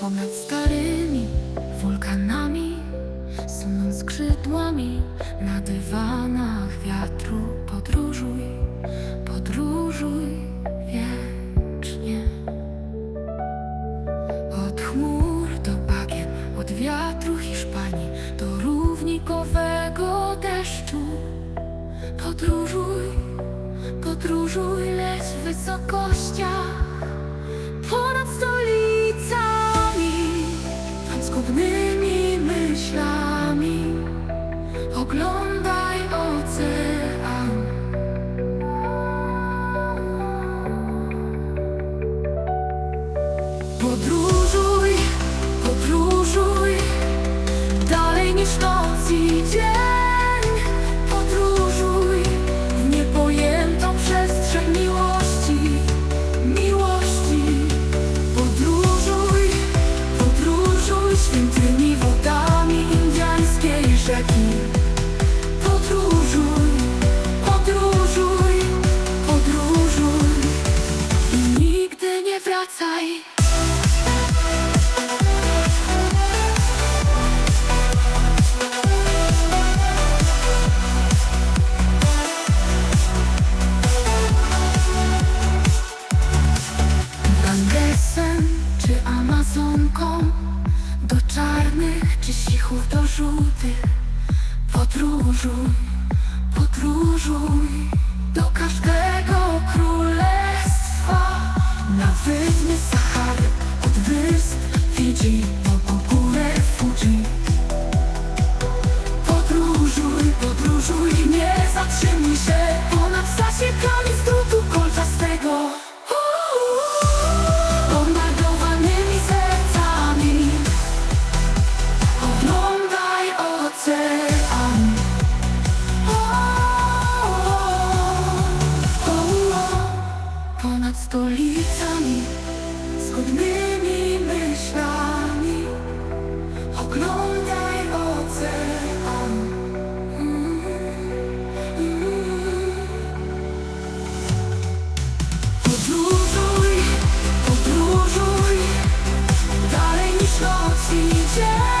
Ponad starymi wulkanami Sunąc skrzydłami Na dywanach wiatru Podróżuj, podróżuj wiecznie. Od chmur do bagien Od wiatru Hiszpanii Do równikowego deszczu. Podróżuj, podróżuj lecz w wysokościach noc Do czarnych czy sichów do żółtych. Podróżuj, podróżuj Do każdego królestwa. Na wydmy Sahary Od wysp Fidżi Po górę Fuji Podróżuj, podróżuj, nie ponad stolicami Zgodnymi myślami Oglądaj ocean. Podróżuj, podróżuj Dalej niż noc i dzień